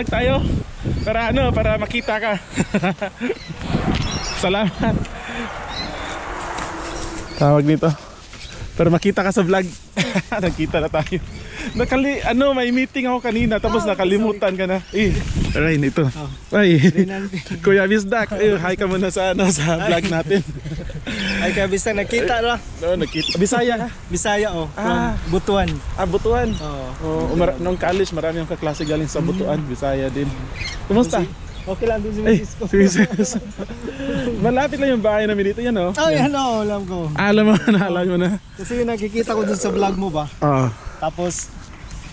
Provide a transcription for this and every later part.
Vlog tayo. Para ano, para makita ka. Salamat. Tawag dito. Para makita ka sa vlog. Nagkita na tayo. Nakali, ano, may meeting ako kanina tapos nakalimutan ka na. Eh, Ryan, ito. Ay, Kuya Bisdak, eh, hi ka muna sa, ano, sa vlog natin. Ay kaya bisa nakita ra. No, nakita. Bisaya ka? Bisaya oh, Ah. Butuan. Ah, Butuan. Oo. Oh, umar- nung college, marami akong kaklase galing sa Butuan, Bisaya din. Kumusta? Okay lang din si Mrs. ko. sige. Malapit lang yung bahay namin dito, yan oh. Ay, ano, alam ko. Alam mo na, alam mo na. Kasi nakikita ko dun sa vlog mo ba? Oo. Tapos,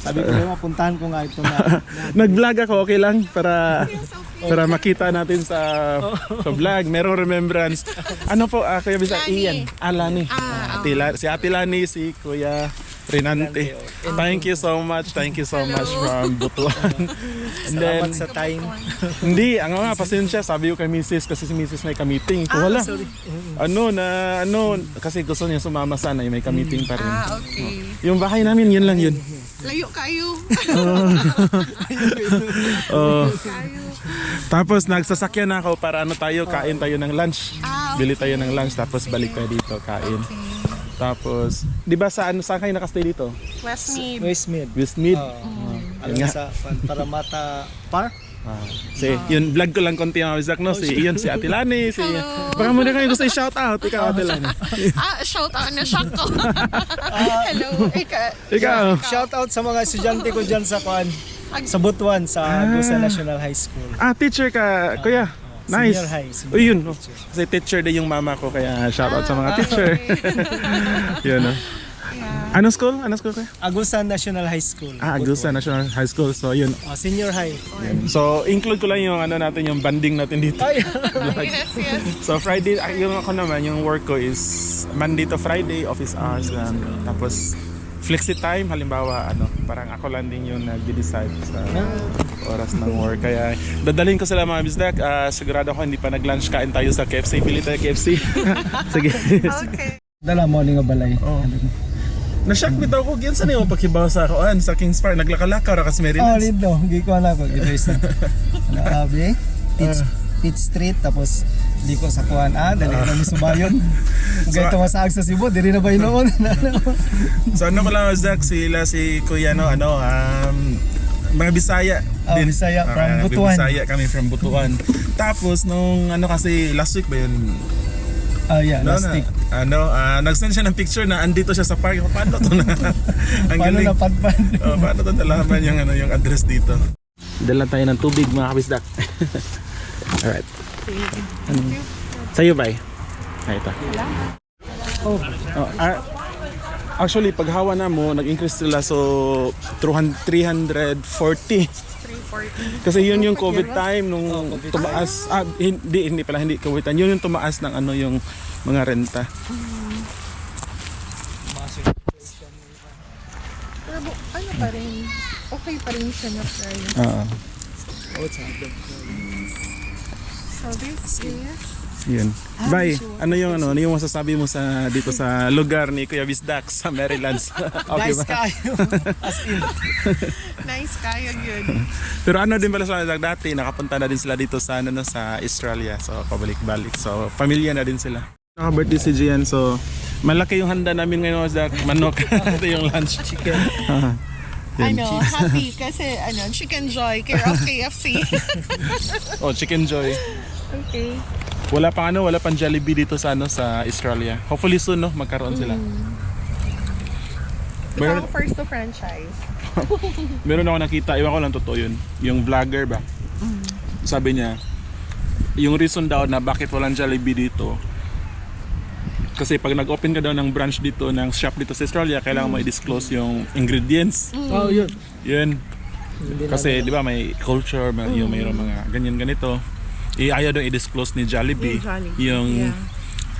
sabi ko yung mapuntahan ko nga ito na. Nag-vlog ako, okay lang para para makita natin sa sa vlog. Merong remembrance. Ano po, ah, Kuya Bisa? Lani. Ian. Ah, Lani. Ah, Ate La- si Ate Lani, si Kuya Renante. Thank you so much. Thank you so much from Butuan. And then, Salamat sa time. hindi, ang nga, pasensya. Sabi ko kay Mrs. kasi si Mrs. may ka-meeting. Ko wala. Ano na, ano, kasi gusto niya sumama sana, eh, may ka-meeting pa rin. Ah, okay. Yung bahay namin, yun lang yun. Layo kayo. Oh. kayo. Tapos nagsasakyan ako para ano tayo, kain tayo ng lunch. Ah, Bili tayo ng lunch tapos balik tayo dito, kain. Tapos, di ba sa ano, saan kayo nakastay dito? Westmead. Westmead. Westmead. Oo. Alam Yun nga. sa Paramata Park. Ah, si, yun, vlog ko lang konti mga Isaac, no? Si Ian, si Ate Lani, si... Baka muna kayo gusto i-shout out, ikaw Ate Lani. Ah, shout out na shock ko. Hello. Ika, Ikaw. Shout out sa mga estudyante ko dyan sa Kwan. Sa Butuan, sa Agusa National High School. Ah, teacher ka, kuya. Nice. Senior high. Senior Uy, yun. high no? teacher. Kasi teacher din yung mama ko, kaya shout out sa mga teacher. yun, no? Anong school? Anong school kayo? Agusa National High School. Ah, Agusa National High School. So, yun. Ah, senior high. So, include ko lang yung ano natin, yung banding natin dito. Ay, yes, yes. So, Friday, ah, yung ako naman, yung work ko is Monday to Friday, office hours lang. Tapos, flexi time, halimbawa, ano, parang ako lang din yung nag-decide sa oras ng work. Kaya, dadalhin ko sila mga bisdak. Ah, sigurado ako hindi pa nag-lunch, kain tayo sa KFC. Pili tayo KFC. Sige. Okay. dala mo nga balay. Oo. Na-shock bitaw ko, yan saan yung pagkibaw sa akoan, sa Kings Park. Naglakalaka, ra kasi Oh, Maryland. lindo. Hindi ko alam ko. Ito is na. Ano, abi? Pitch, Pitch Street. Tapos, di ko sa kuhan. Ah, dali ko lang subayon. Kung So- ganito masaag sa Cebu, di rin na ba yun noon? So, ano ko lang, Zach, sila si Kuya, no, ano, um, mga Bisaya. Oh, Bisaya, from Butuan. Bisaya kami from Butuan. Tapos, nung ano kasi, last week ba yun? Ah, yeah, No, last na, week. ano, ah, nag-send siya ng picture na andito siya sa park. Paano to na? Ang Paano galing. na padpad? Oh, paano to nalaman yung, ano, yung address dito? Dala tayo ng tubig mga kabisdak. Alright. Ano? Sa'yo ba eh? Ay, ito. Oh, Oh, ah, actually, pag hawa na mo, nag-increase sila so 300 340. 340. Kasi yun yung COVID time nung tumaas. Ah, hindi, hindi pala, hindi COVID time. Yun yung tumaas ng ano yung mga renta. Pero bu- ano pa rin? Okay pa rin siya na price. Oo. oh, it's happened. So this is... Yun. Bye. Ano yung ano, ano yung masasabi mo sa dito sa lugar ni Kuya Bisdak sa Maryland? okay nice ba? kayo. As in. Nice kayo yun. Pero ano din pala sila dati, nakapunta na din sila dito sa ano no, sa Australia. So pabalik-balik. So pamilya na din sila. Naka-birthday si Gian, so malaki yung handa namin ngayon Zach. Manok. Ito yung lunch. Chicken. Yan, ano, happy kasi ano, chicken joy, care of KFC. Oh, chicken joy. okay. Wala pang ano, wala pang Jollibee dito sa ano sa Australia. Hopefully soon no, magkaroon sila. Ikaw Meron, first to franchise. meron ako nakita, iwan ko lang totoo yun. Yung vlogger ba? Sabi niya, yung reason daw na bakit walang Jollibee dito, kasi pag nag-open ka daw ng branch dito, ng shop dito sa Australia, kailangan mo i-disclose yung ingredients. Oh, yun. Yun. Hindi Kasi di ba may culture, may, yung mayroong mga ganyan ganito. I ayaw daw i-disclose ni Jollibee Ni Jollibee, yung yeah.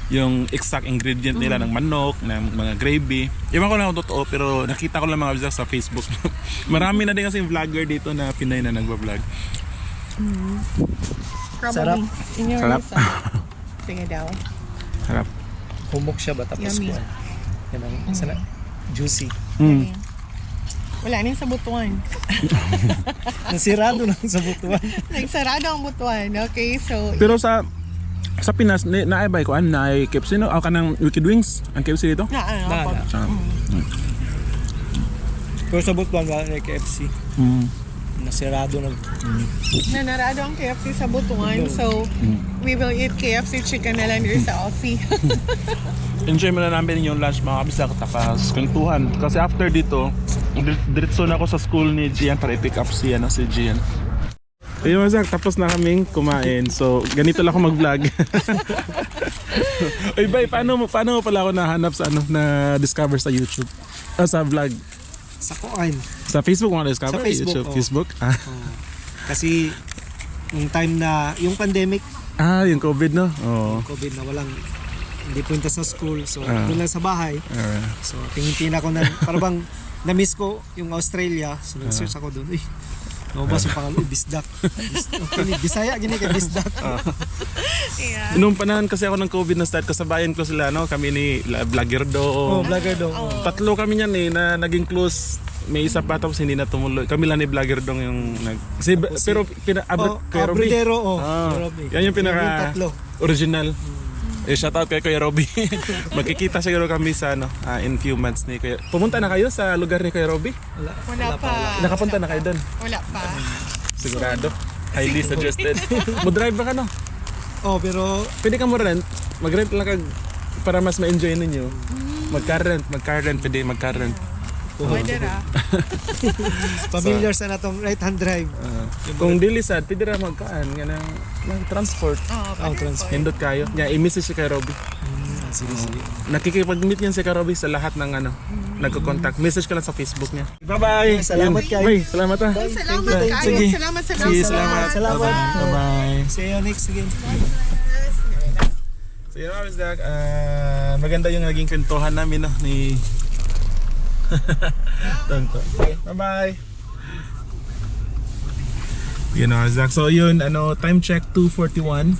yung exact ingredient nila ng manok, ng mga gravy. Iwan ko lang kung totoo pero nakita ko lang mga vlogs sa Facebook. Marami na din kasi yung vlogger dito na Pinay na nagba-vlog. Probably. Sarap. Sarap. Sarap. Sige daw. Harap. Humok siya ba tapos Yummy. kuhan? Yan ang sana, juicy. Mm. Wala ning sa butuan. Nasirado lang sa butuan. Nagsarado ang butuan. Okay, so Pero sa sa Pinas, na, naay ko an naay KFC no? O ka ng Wicked Wings? Ang KFC dito? na ano Na, na. Ah. Pero sa butuan wala na KFC. Mm. Nasirado na. Na narado ang KFC sa butuan. So we will eat KFC chicken na lang dito sa Aussie. Enjoy mo na namin yung lunch mga kabisdak tapas kwentuhan. Kasi after dito, dir- diretso na ako sa school ni Gian para i-pick up si, ano, si Gian. Ayun Mazak, tapos na kaming kumain. So, ganito lang ako mag-vlog. Ay, bay, paano mo, paano mo pala ako nahanap sa ano, na discover sa YouTube? Ah, sa vlog. Sa kuan. Sa Facebook mo na-discover? Sa Facebook, YouTube, oh. Facebook? Ah. Kasi yung time na, yung pandemic, ah, yung COVID, no? Oo. COVID na walang hindi punta sa school. So, Ah. doon lang sa bahay. Ah. So, tingin-tingin ako na, para bang na-miss ko yung Australia. So, nag-search ako doon. Uy, lumabas yung pangalan, uy, bisdak. Kini, Bisaya, gini kay bisdak. yeah. Nung panahon kasi ako ng COVID na start, kasabayan ko sila, no? Kami ni Vlogger Do. Oh, vlogger daw. Oh. Tatlo kami niyan eh, na naging close. May isa pa tapos hindi na tumuloy. Kami lang ni Vlogger Dong yung nag... Si, pero pina, abro, Oh, kay Robby. Abridero, oh. Ah, Robby. yan yung pinaka Yung tatlo. original. Eh, shoutout kay Kuya Robby. Magkikita siguro kami sa ano, ah, in few months ni Kuya. Pumunta na kayo sa lugar ni Kuya Robby? Wala, Wala pa. Nakapunta na kayo doon? Wala pa. Sigurado. Highly suggested. Mo drive ba ka no? Oh, pero Pwede ka mo rent. Mag-rent lang kag para mas ma-enjoy ninyo. Magka-rent, magka-rent, pwede magka-rent. Pwede ra. familiar sa natong right-hand drive. Ah, kung dili sad, pwede ra magkaan nga ng, ng transport. Oh, Oh, pwede trans- po. Hindot kayo. Yeah, i-message si kay Robby. Ah, sige, sige. Nakikipag-meet yan si kay Robby sa lahat ng ano, nagko-contact. Message ka lang sa Facebook niya. Bye-bye! Salamat kayo. Bye, salamat ah. Salamat Bye. kayo. Sige. Salamat, salamat. Sige, salamat. Salamat. Bye-bye. See you next again. So yun mga Dak, ah, maganda yung naging kwentuhan namin no, ni Tonto. Okay, bye-bye. Yun mga Dak. So yun, ano, time check 2.41.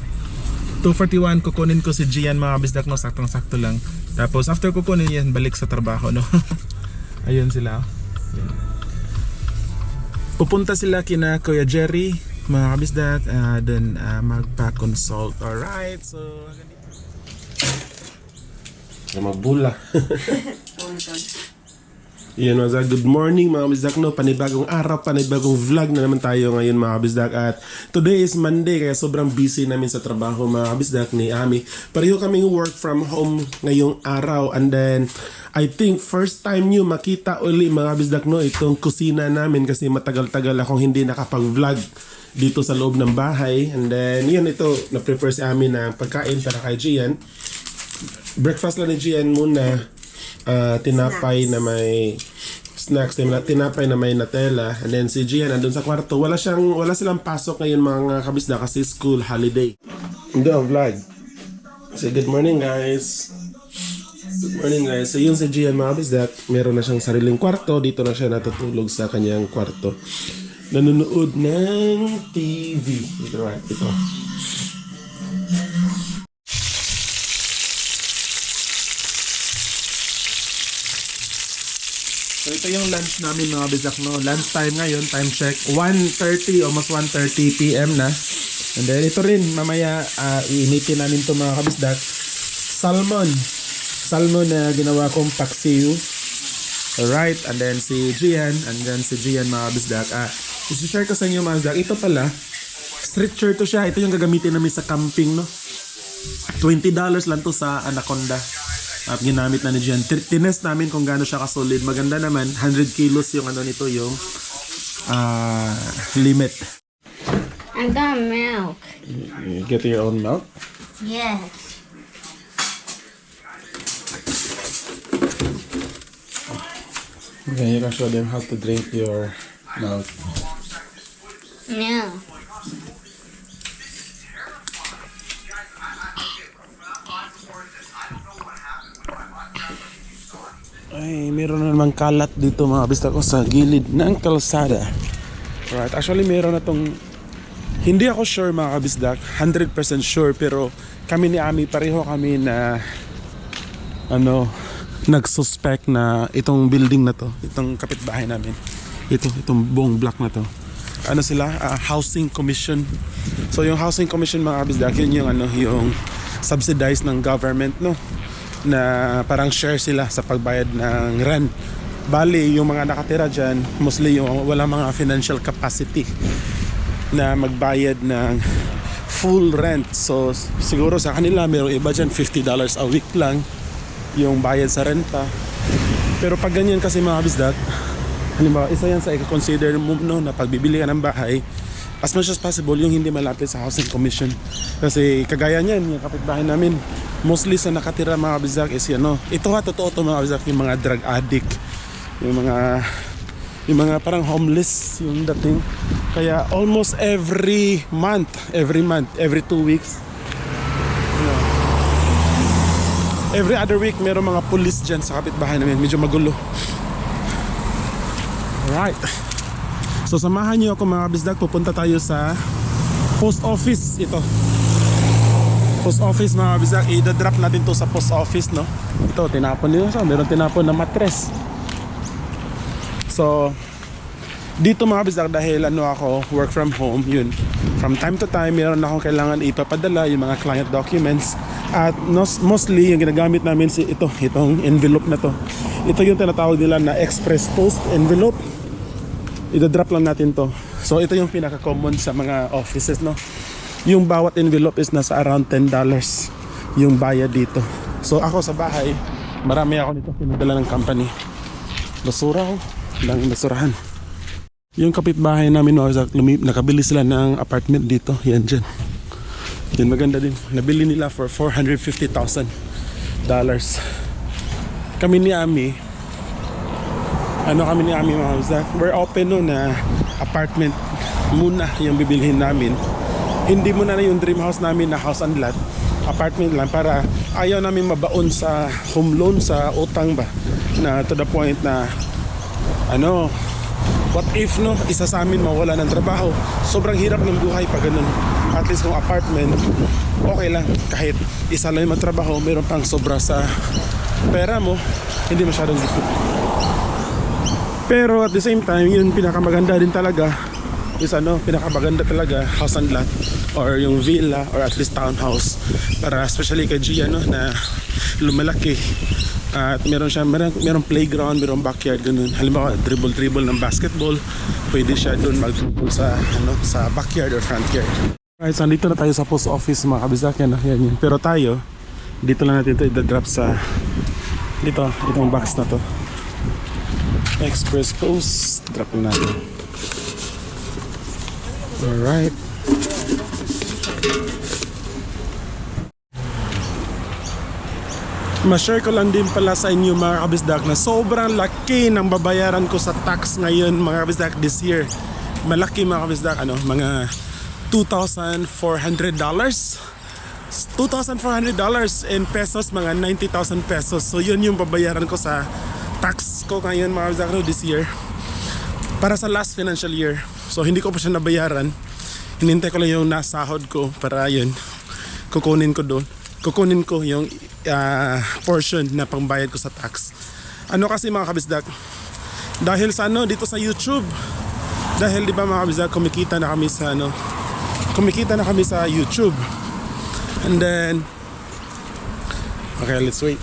2.41, kukunin ko si Gian mga bisdak no, saktong-sakto lang. Tapos after kukunin yan, balik sa trabaho no. Ayun sila. Yan. Pupunta sila kina Kuya Jerry, mga kabisdak, uh, then ah, magpa-consult. Alright, so na magbula. Yan mga Zag, good morning mga kabisdak no, panibagong araw, panibagong vlog na naman tayo ngayon mga kabisdak at today is Monday kaya sobrang busy namin sa trabaho mga kabisdak ni Ami. Pareho kaming work from home ngayong araw. And then I think first time nyo makita uli mga kabisdak no? Itong kusina namin kasi matagal-tagal akong hindi nakapag-vlog dito sa loob ng bahay. And then yun ito na-prepare si Ami na pagkain para kay Gian. Breakfast lang ni Gian muna ah, tinapay na may snacks tina- tinapay na may Nutella and then si Gian andun sa kwarto. Wala siyang wala silang pasok ngayon mga kabisda kasi school holiday. Hindi ang vlog. Say good morning guys. Good morning guys. So yun si Gian mga kabisda meron na siyang sariling kwarto. Dito na siya natutulog sa kanyang kwarto. Nanonood ng TV ito ito ito yung lunch namin mga bisak no. Lunch time ngayon, time check 1.30, almost 1.30 PM na. And then ito rin, mamaya uh, iinitin namin to mga kabisdak. Salmon. Salmon na ginawa kong paksiw. Alright, and then si Gian, and then si Gian mga kabisdak. Ah, isi-share ko sa inyo mga kabisdak. Ito pala, stretcher to siya. Ito yung gagamitin namin sa camping no. $20 lang to sa Anaconda. At ginamit na ni Jen. Tin- Tinest namin kung gaano siya kasolid. Maganda naman, 100 kilos yung ano nito, yung ah, limit. I got milk. You get your own milk? Yes. Okay, you can show them how to drink your milk. No. Ay, meron na namang kalat dito mga bista ko sa gilid ng kalsada. Right, actually meron na tong hindi ako sure mga kabisdak, 100% sure pero kami ni Ami pareho kami na ano nagsuspect na itong building na to, itong kapitbahay namin, ito, itong buong block na to, ano sila, Ah, housing commission. So yung housing commission mga kabisdak, yun yung ano, yung subsidized ng government, no? Na parang share sila sa pagbayad ng rent. Bali, yung mga nakatira dyan, mostly yung wala mga financial capacity na magbayad ng full rent. So siguro sa kanila mayroong iba dyan $50 a week lang yung bayad sa renta. Pero pag ganyan kasi mga bisdak, halimbawa isa yan sa i-consider mo no, na pagbibili ka ng bahay, as much as possible yung hindi malapit sa housing commission. Kasi kagaya niyan, yung kapitbahay namin, mostly sa nakatira mga bisdak is yan, no? Ito ha, totoo to mga bisdak, yung mga drug addict, yung mga yung mga parang homeless yung dating kaya almost every month every month every two weeks you know, every other week meron mga police dyan sa kapitbahay namin medyo magulo alright so samahan niyo ako mga bisdag pupunta tayo sa post office ito post office mga bisdag i-drop natin to sa post office no ito tinapon nila sa meron tinapon na matres So, dito mga bisdak dahil ano ako, work from home, yun. From time to time, meron akong kailangan ipapadala yung mga client documents. At mostly, yung ginagamit namin si ito, itong envelope na to. Ito yung tinatawag nila na express post envelope. Ida-drop lang natin to. So, ito yung pinaka-common sa mga offices, no? Yung bawat envelope is nasa around $10 yung bayad dito. So, ako sa bahay, marami ako nito pinadala ng company. Basura ko lang basurahan. Yung kapitbahay namin mga lumi, nakabili sila ng apartment dito. Yan dyan. Yan maganda din. Nabili nila for 450,000 dollars. Kami ni Ami ano kami ni Ami Zach we're open no na apartment muna yung bibilhin namin. Hindi muna na yung dream house namin na house and lot. Apartment lang para ayaw namin mabaon sa home loan sa utang ba? Na to the point na ano what if no? Isa sa amin mawala ng trabaho. Sobrang hirap ng buhay pag ganun. At least kung apartment okay lang. Kahit isa lang yung matrabaho meron pang sobra sa pera mo hindi masyadong dikit pero at the same time yun pinakamaganda din talaga is ano pinakamaganda talaga house and lot or yung villa or at least townhouse. Para especially kay Gia no na lumalaki. At meron siya meron, meron playground meron backyard ganun. Halimbawa dribble dribble ng basketball pwede siya doon mag sa ano sa backyard or front yard. Alright, so nandito na tayo sa post office mga kabisdak yan, yan. Pero tayo, dito lang natin ito i-drop sa dito, itong box na to Express Post drop lang natin Alright Ma-share ko lang din pala sa inyo mga kabisdak na sobrang laki ng babayaran ko sa tax ngayon mga kabisdak this year. Malaki mga kabisdak, ano, mga $2,400. $2,400 in pesos, mga 90,000 pesos. So yun yung babayaran ko sa tax ko ngayon mga no, this year. Para sa last financial year. So hindi ko pa siya nabayaran. Hinintay ko lang yung nasahod ko para yun. Kukunin ko doon kukunin ko yung ah, portion na pangbayad ko sa tax. Ano kasi mga kabisdak, dahil sa ano, dito sa YouTube, dahil di ba mga kabisdak, kumikita na kami sa ano, kumikita na kami sa YouTube. And then, okay, let's wait.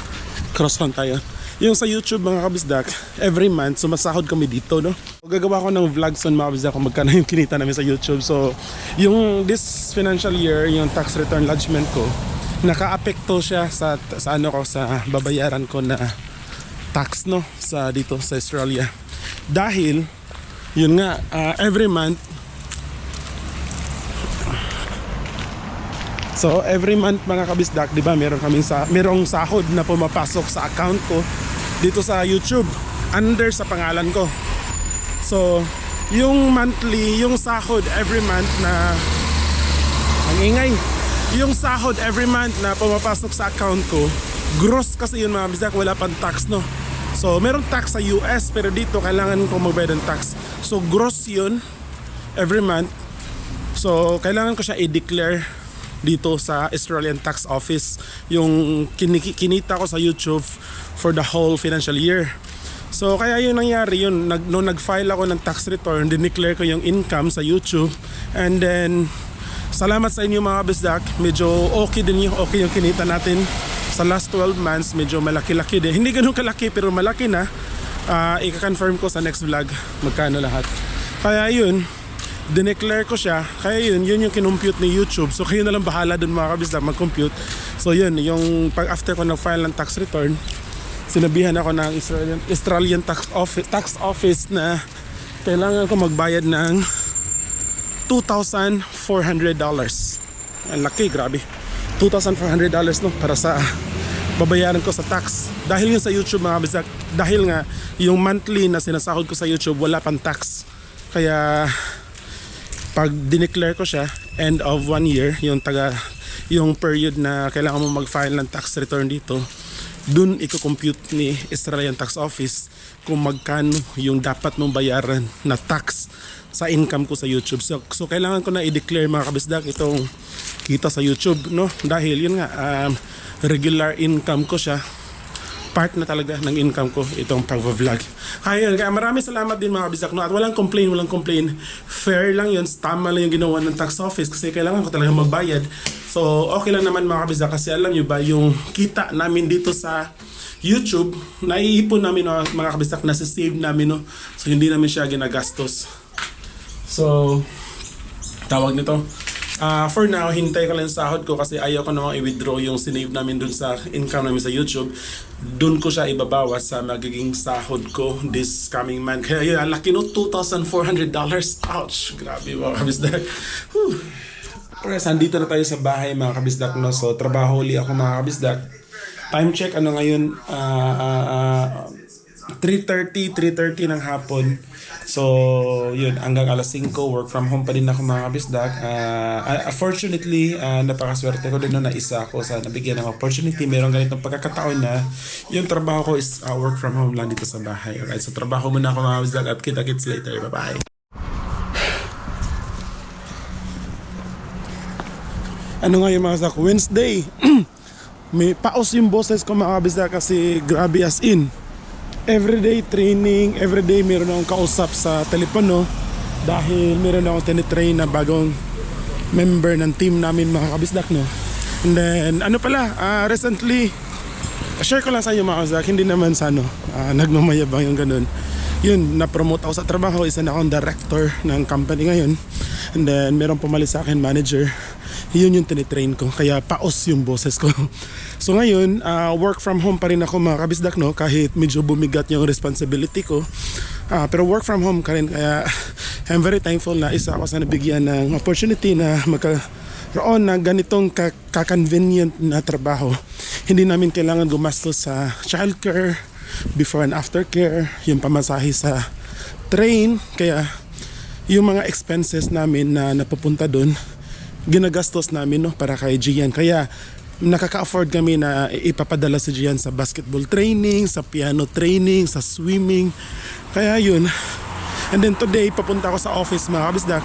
Cross lang tayo. Yung sa YouTube mga kabisdak, every month sumasahod kami dito, no? Gagawa ko ng vlogs on mga kabisdak kung magkano yung kinita namin sa YouTube. So, yung this financial year, yung tax return lodgement ko, naka-apekto siya sa, sa ano ko, sa babayaran ko na tax, no? Sa dito sa Australia. Dahil, yun nga, ah, every month, So every month mga kabisdak, 'di ba, meron kaming sa merong sahod na pumapasok sa account ko dito sa YouTube under sa pangalan ko. So yung monthly, yung sahod every month na ang ingay. Yung sahod every month na pumapasok sa account ko, gross kasi yun mga bisdak, wala pang tax no. So meron tax sa US pero dito kailangan ko magbayad ng tax. So gross yun every month. So kailangan ko siya i-declare dito sa Australian Tax Office. Yung kinita ko sa YouTube for the whole financial year. So kaya yun nangyari yun, nag, nung nag-file ako ng tax return, dineclare ko yung income sa YouTube and then salamat sa inyo mga bisdak, medyo okay din yung okay yung kinita natin sa last 12 months, medyo malaki-laki din. Hindi ganun kalaki pero malaki na. Ah, ika-confirm ko sa next vlog magkano lahat. Kaya yun, dineclare ko siya. Kaya yun, yun yung kinumpute ni YouTube. So kayo na lang bahala dun mga kabisdak mag-compute. So yun, yung pag after ko nag-file ng tax return, sinabihan ako ng Australian, Australian tax office, tax office na kailangan ko magbayad ng $2,400. Ang laki, grabe. $2,400 no para sa babayaran ko sa tax. Dahil yun sa YouTube mga bisak, dahil nga yung monthly na sinasahod ko sa YouTube wala pang tax. Kaya pag dineclare ko siya end of one year yung taga yung period na kailangan mo mag-file ng tax return dito dun i-compute ni Australian Tax Office kung magkano yung dapat mong bayaran na tax sa income ko sa YouTube. So, so kailangan ko na i-declare mga kabisdak itong kita sa YouTube, no? Dahil yun nga, um, regular income ko siya part na talaga ng income ko itong pag-vlog. Kaya yun, kaya maraming salamat din mga bisak no at walang complain, walang complain. Fair lang yun, tama lang yung ginawa ng tax office kasi kailangan ko talaga magbayad. So okay lang naman mga bisak kasi alam nyo ba yung kita namin dito sa YouTube, naiipon namin no, mga kabisak na save namin no. So hindi namin siya ginagastos. So tawag nito. Ah, for now, hintay ko lang sahod ko kasi ayaw ko namang i-withdraw yung sinave namin dun sa income namin sa YouTube. Dun ko siya ibabawas sa magiging sahod ko this coming month. Kaya yun, laki no, $2,400. Ouch! Grabe mga kabisdak. Whew. Alright, andito na tayo sa bahay mga kabisdak no. So, trabaho uli ako mga kabisdak. Time check, ano ngayon? Ah, ah, ah, 3.30, 3.30 ng hapon. So, yun, hanggang alas 5, work from home pa din ako mga kabisdak. Uh, fortunately, uh, napakaswerte ko din no, na isa ako sa nabigyan ng opportunity. Meron ganitong pagkakataon na yung trabaho ko is uh, work from home lang dito sa bahay. Alright, so trabaho muna ako mga kabisdak at kita-kits later. Bye-bye. Ano nga yung mga kabisdak? Wednesday. May paos yung boses ko mga kabisdak kasi grabe as in everyday training, everyday meron akong kausap sa telepono dahil meron akong tinitrain na bagong member ng team namin mga kabisdak no. And then ano pala, ah, recently share ko lang sa inyo mga kabisdak, hindi naman sa ano, ah, nagmamayabang yung ganun. Yun, na-promote ako sa trabaho, isa na akong director ng company ngayon. And then meron pumalis sa akin manager. Yun yung tinitrain ko. Kaya paos yung boses ko. So ngayon uh, work from home pa rin ako mga kabisdak no? Kahit medyo bumigat yung responsibility ko. Ah, pero work from home ka rin. Kaya I'm very thankful na isa ako sa nabigyan ng opportunity na magkaroon na ganitong ka- ka-convenient na trabaho. Hindi namin kailangan gumastos sa childcare before and after care yung pamasahe sa train kaya yung mga expenses namin na napupunta doon ginagastos namin no para kay Gian kaya nakaka-afford kami na ipapadala si Gian sa basketball training, sa piano training, sa swimming. Kaya yun. And then today, papunta ako sa office mga kabisdak.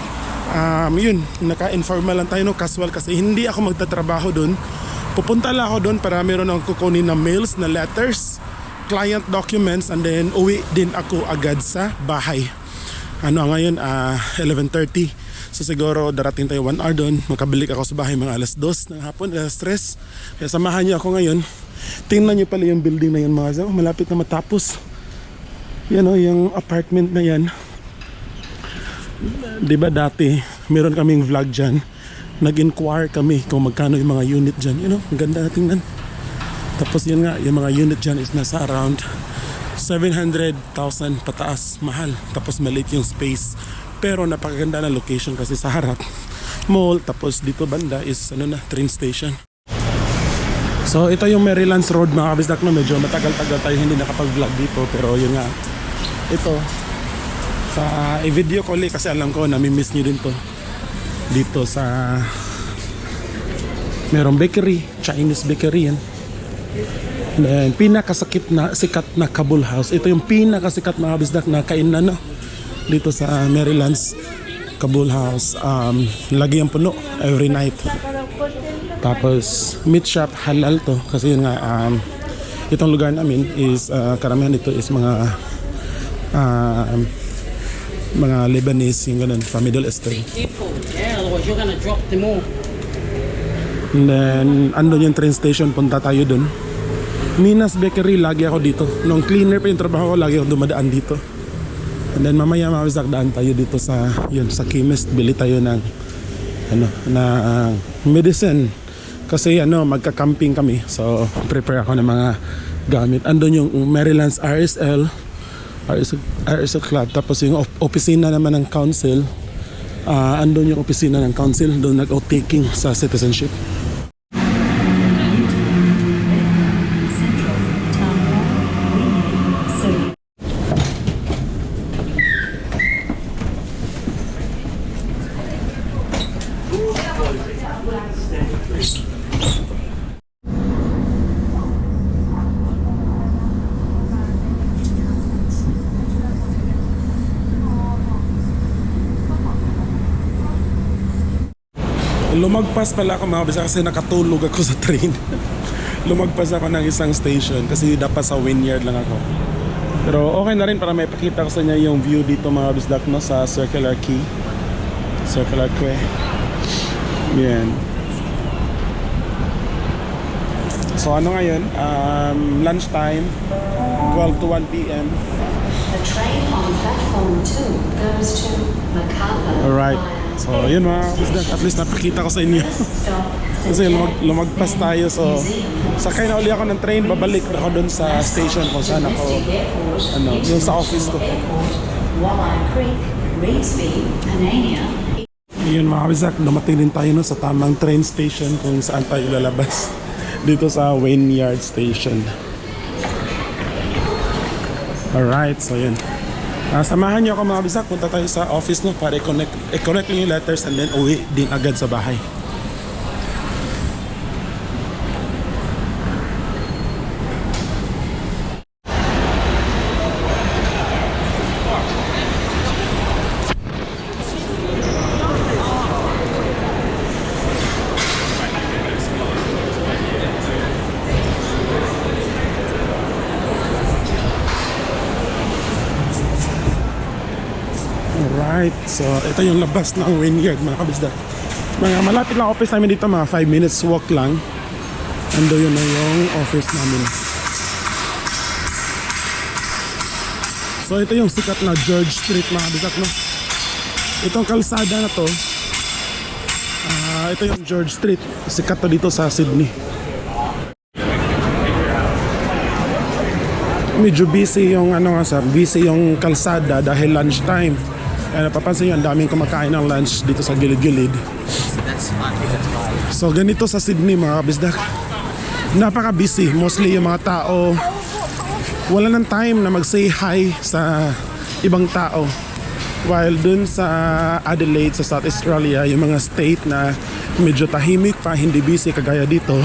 Um, yun, naka-informal lang tayo no, casual kasi hindi ako magtatrabaho doon. Pupunta lang ako doon para meron akong kukunin na mails, na letters, client documents, and then uwi din ako agad sa bahay. Ano ngayon, ah 11.30. So siguro darating tayo 1 hour doon. Makabalik ako sa bahay mga alas 2 ng hapon, alas 3. Kaya samahan niyo ako ngayon. Tingnan niyo pala yung building na yun mga kasama. Malapit na matapos. Yan o, yung apartment na yan. Ba dati, meron kaming vlog dyan. Nag-inquire kami kung magkano yung mga unit dyan. You know, ang ganda na tingnan. Tapos yun nga, yung mga unit dyan is nasa around 700,000 pataas. Mahal. Tapos maliit yung space. Pero napakaganda na location kasi sa harap mall tapos dito banda is ano na train station. So ito yung Marylands Road mga kabisdak no medyo matagal-tagal tayo hindi nakapag-vlog dito pero yun nga ito sa i-video ko ulit kasi alam ko nami-miss niyo din to dito sa merong bakery Chinese bakery yan Then, pinakasakit na sikat na Kabul House. Ito yung pinakasikat mga kabisdak na kainan no? Dito sa Maryland's Kabul House. Um, lagi ang puno every night. Tapos meat shop halal to. Kasi yun nga um, itong lugar namin is uh, karamihan dito is mga um, mga Lebanese yung ganun from Middle Eastern. Yeah, otherwise you're to drop them all. And then andun yung train station punta tayo dun. Nina's Bakery lagi ako dito. Nung cleaner pa yung trabaho ko lagi ako dumadaan dito. And then mamaya mawisak daan tayo dito sa yun sa chemist. Bili tayo ng ano na uh, medicine. Kasi ano magka-camping kami. So prepare ako ng mga gamit. Andun yung Maryland's RSL RSL, RSL Club. Tapos yung op- opisina naman ng council. Ah andun yung opisina ng council. Doon nag-outtaking sa citizenship Lumagpas pala ako mga bisa kasi nakatulog ako sa train. Lumagpas ako ng isang station kasi dapat sa Wynyard lang ako. Pero okay na rin para may pakita ko sa inyo yung view dito mga bisdak no sa Circular Quay. Circular Quay. Yan. So ano ngayon? Um, lunchtime. 12 to 1 p.m. The train on platform 2 goes to MacArthur. Alright. So yun mga bisdak. At least napakita ko sa inyo. Kasi lumag, lumagpas tayo so sakay na uli ako ng train babalik ako dun sa station kung saan ako ano yung sa office ko yun mga kabisak dumating din tayo no, sa tamang train station kung saan tayo lalabas dito sa Wynyard Station alright so yun Ah, samahan niyo ako mga kabisak punta tayo sa office no para i-connect, i-connect yung letters and then uwi din agad sa bahay Alright, so ito yung labas ng Wynyard mga kabisda. Mga malapit lang office namin dito, mga 5 minutes walk lang. Ando yun na yung office namin. So ito yung sikat na George Street mga kabisda. No? Itong kalsada na to, ah ito yung George Street. Sikat to dito sa Sydney. medyo busy yung ano nga sir, busy yung kalsada dahil lunchtime. Kaya napapansin nyo, ang daming kumakain ng lunch dito sa gilid-gilid. So ganito sa Sydney mga kabisdak. Napaka busy. Mostly yung mga tao wala ng time na mag-say hi sa ibang tao. While dun sa Adelaide sa South Australia, yung mga state na medyo tahimik pa, hindi busy kagaya dito,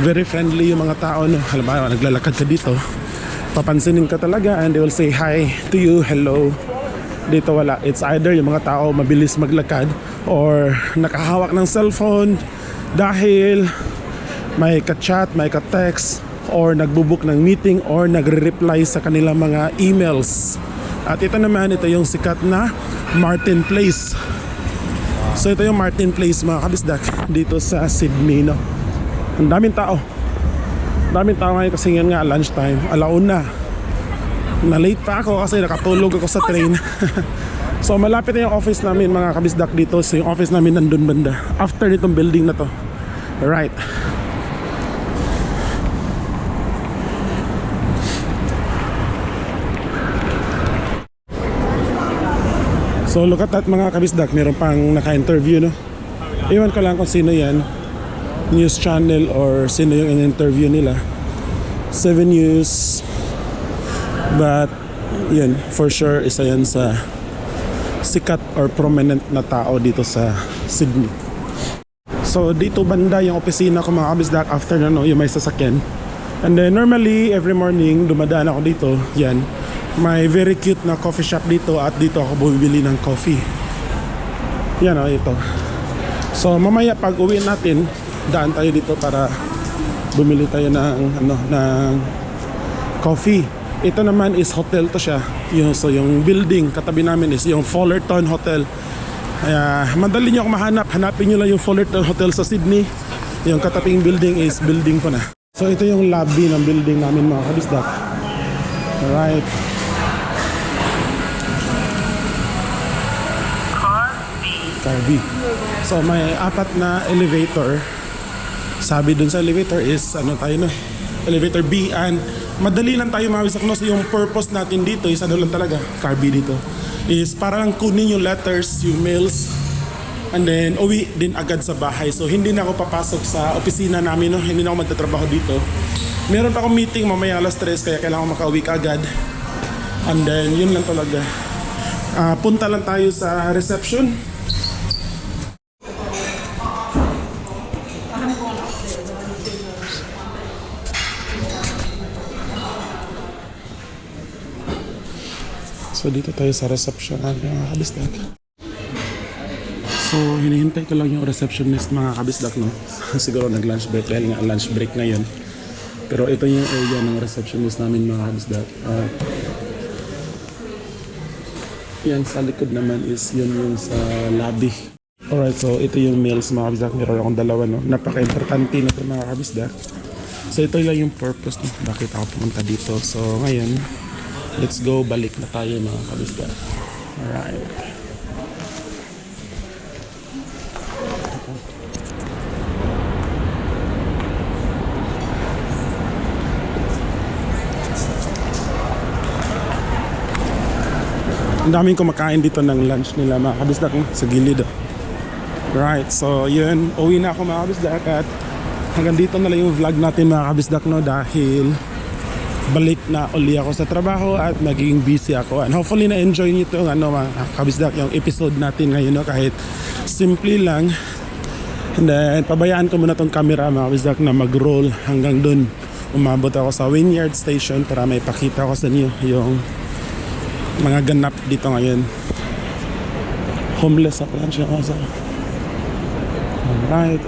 very friendly yung mga tao. No? Halimbawa, naglalakad ka dito, papansinin ka talaga and they will say hi to you, hello. Dito wala. It's either yung mga tao mabilis maglakad or nakahawak ng cellphone dahil may ka-chat, may ka-text or nagbubook ng meeting or nagre-reply sa kanilang mga emails. At ito naman, ito yung sikat na Martin Place. So ito yung Martin Place mga kabisdak dito sa Sydney. No? Ang daming tao. Ang daming tao ngayon kasi ngayon nga lunchtime. Alauna. Na-late pa ako kasi nakatulog ako sa train. so malapit na yung office namin mga kabisdak dito. So yung office namin nandun banda. After nitong building na to. Right. So look at that mga kabisdak, meron pang naka-interview no. Iwan ko lang kung sino yan. News channel or sino yung in-interview nila. 7 News. But yun, for sure isa yan sa sikat or prominent na tao dito sa Sydney. So dito banda yung opisina ko mga kabisdak after na no, yung may sasakyan. And then normally every morning dumadaan ako dito, yan. May very cute na coffee shop dito at dito ako bumibili ng coffee. Yan o, ito. So mamaya pag uwi natin, daan tayo dito para bumili tayo ng ano ng coffee. Ito naman is hotel to siya. Yung, so yung building katabi namin is yung Fullerton Hotel. Kaya madali nyo ako mahanap. Hanapin nyo lang yung Fullerton Hotel sa Sydney. Yung katabing building is building ko na. So ito yung lobby ng building namin mga kabisdak. Alright. Car B. So may apat na elevator. Sabi dun sa elevator is ano tayo na elevator B and madali lang tayo mawisak no so yung purpose natin dito is ano lang talaga car B dito is parang kunin yung letters yung mails and then uwi din agad sa bahay. So hindi na ako papasok sa opisina namin no? Hindi na ako magtatrabaho dito. Meron pa akong meeting mamaya alas 3 kaya kailangan makauwi ka agad. And then yun lang talaga. Ah, punta lang tayo sa reception Dito tayo sa reception ng mga kabisdak. So hinihintay ko lang yung receptionist mga kabisdak no. Siguro nag lunch break dahil nga lunch break ngayon. Pero ito yung area ng receptionist namin mga kabisdak. Uh, yan sa likod naman is yun yung sa lobby. Alright, so ito yung meals mga kabisdak. Meron akong dalawa no. Napaka-importante na ito mga kabisdak. So ito lang yung purpose no. Bakit ako pumunta dito. So ngayon, let's go. Balik na tayo mga kabisdak. Alright. Ang daming kumakain dito ng lunch nila mga kabisdak eh, sa gilid. Right, so yun, uwi na ako mga kabisdak at hanggang dito na lang yung vlog natin mga kabisdak no dahil balik na uli ako sa trabaho at naging busy ako. And hopefully na-enjoy niyo itong ano mga kabisdak yung episode natin ngayon no? Kahit simple lang. And then pabayaan ko muna tong camera mga kabisdak na mag-roll hanggang dun. Umabot ako sa Wynyard Station para may pakita ko sa inyo yung mga ganap dito ngayon. Homeless ako yan siya sa alright